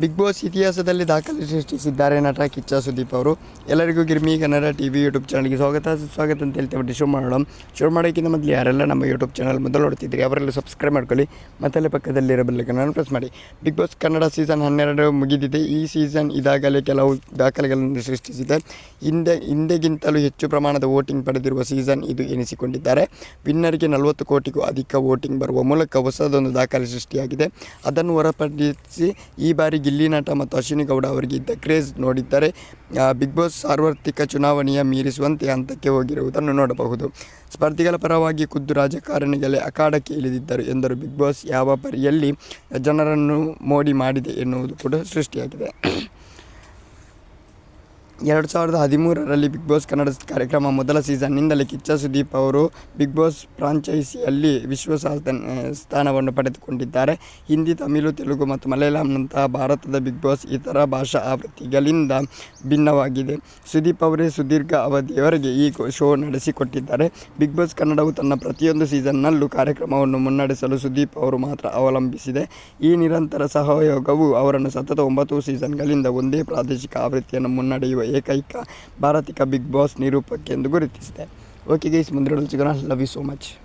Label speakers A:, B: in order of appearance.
A: Big boss ಇತಿಹಾಸದಲ್ಲಿ ದಾಖಲೆ ಸೃಷ್ಟಿಸಿದ್ದಾರೆ ನಟ ಕಿಚ್ಚ ಸುದೀಪ್ ಅವರು. ಎಲ್ಲರಿಗೂ Girmi Kannada T V YouTube ಚಾನಲ್ಗೆ ಸ್ವಾಗತ. ಸುಸ್ವಾಗತ ಅಂತ ಹೇಳ್ತೇವೆ ಬಟ್ ಶುರು ಮಾಡೋಣ. ಶುರು ಮಾಡೋಕ್ಕಿಂತ ಮೊದಲು ಯಾರೆಲ್ಲ ನಮ್ಮ ಯೂಟ್ಯೂಬ್ ಚಾನಲ್ ಮೊದಲು ನೋಡ್ತಿದ್ರಿ ಅವರೆಲ್ಲ ಸಬ್ಸ್ಕ್ರೈಬ್ ಮಾಡ್ಕೊಳ್ಳಿ. ಮತ್ತೆ ಪಕ್ಕದಲ್ಲಿ ಪಕ್ಕದಲ್ಲಿರೋ ನಾನು ಪ್ರೆಸ್ ಮಾಡಿ. ಬಿಗ್ ಬಾಸ್ ಕನ್ನಡ ಸೀಸನ್ ಹನ್ನೆರಡು ಮುಗಿದಿದೆ. ಈ ಸೀಸನ್ ಇದಾಗಲೇ ಕೆಲವು ದಾಖಲೆಗಳನ್ನು ಸೃಷ್ಟಿಸಿದೆ. ಹಿಂದೆ, ಹಿಂದೆಗಿಂತಲೂ ಹೆಚ್ಚು ಪ್ರಮಾಣದ ವೋಟಿಂಗ್ ಪಡೆದಿರುವ ಸೀಸನ್ ಇದು ಎನಿಸಿಕೊಂಡಿದ್ದಾರೆ. ವಿನ್ನರ್ಗೆ ನಲವತ್ತು ಕೋಟಿಗೂ ಅಧಿಕ ವೋಟಿಂಗ್ ಬರುವ ಮೂಲಕ ಹೊಸದೊಂದು ದಾಖಲೆ ಸೃಷ್ಟಿಯಾಗಿದೆ. ಅದನ್ನು ಹೊರಪಡಿಸಿ ಈ ಬಾರಿ ಗಿಲ್ಲಿ ನಟ ಮತ್ತು ಅಶ್ವಿನಿ ಗೌಡ ಅವರಿಗೆ ಇದ್ದ ಕ್ರೇಜ್ ನೋಡಿದ್ದಾರೆ ಬಿಗ್ ಬಾಸ್ ಸಾರ್ವತ್ರಿಕ ಚುನಾವಣೆಯ ಮೀರಿಸುವಂತೆ ಹಂತಕ್ಕೆ ಹೋಗಿರುವುದನ್ನು ನೋಡಬಹುದು. ಸ್ಪರ್ಧಿಗಳ ಪರವಾಗಿ ಖುದ್ದು ರಾಜಕಾರಣಿಗಳೇ ಅಖಾಡಕ್ಕೆ ಇಳಿದಿದ್ದರು ಎಂದರು. ಬಿಗ್ ಬಾಸ್ ಯಾವ ಪರಿಯಲ್ಲಿ ಜನರನ್ನು ಮೋಡಿ ಮಾಡಿದೆ ಎನ್ನುವುದು ಕೂಡ ಸೃಷ್ಟಿಯಾಗಿದೆ. ಎರಡು ಸಾವಿರದ ಹದಿಮೂರರಲ್ಲಿ ಬಿಗ್ ಬಾಸ್ ಕನ್ನಡ ಕಾರ್ಯಕ್ರಮ ಮೊದಲ ಸೀಸನ್ನಿಂದಲೇ ಕಿಚ್ಚ ಸುದೀಪ್ ಅವರು ಬಿಗ್ ಬಾಸ್ ಫ್ರಾಂಚೈಸಿಯಲ್ಲಿ ವಿಶ್ವ ಸ್ಥಾನವನ್ನು ಪಡೆದುಕೊಂಡಿದ್ದಾರೆ. ಹಿಂದಿ, ತಮಿಳು, ತೆಲುಗು ಮತ್ತು ಮಲಯಾಳಂನಂತಹ ಭಾರತದ ಬಿಗ್ ಬಾಸ್ ಇತರ ಭಾಷಾ ಆವೃತ್ತಿಗಳಿಂದ ಭಿನ್ನವಾಗಿದೆ. ಸುದೀಪ್ ಅವರೇ ಸುದೀರ್ಘ ಅವಧಿಯವರೆಗೆ ಈ ಶೋ ನಡೆಸಿಕೊಟ್ಟಿದ್ದಾರೆ. ಬಿಗ್ ಬಾಸ್ ಕನ್ನಡವು ತನ್ನ ಪ್ರತಿಯೊಂದು ಸೀಸನ್ನಲ್ಲೂ ಕಾರ್ಯಕ್ರಮವನ್ನು ಮುನ್ನಡೆಸಲು ಸುದೀಪ್ ಅವರು ಮಾತ್ರ ಅವಲಂಬಿಸಿದೆ. ಈ ನಿರಂತರ ಸಹಯೋಗವು ಅವರನ್ನು ಸತತ ಒಂಬತ್ತು ಸೀಸನ್ಗಳಿಂದ ಒಂದೇ ಪ್ರಾದೇಶಿಕ ಆವೃತ್ತಿಯನ್ನು ಮುನ್ನಡೆಯುವ ಏಕೈಕ ಭಾರತಿಕ ಬಿಗ್ ಬಾಸ್ ನಿರೂಪಕ್ಕೆ ಎಂದು ಗುರುತಿಸಿದೆ. ಓಕೆ ಗೈಸ್ ಮುಂದೆ ಲವ್ ಯು ಸೋ ಮಚ್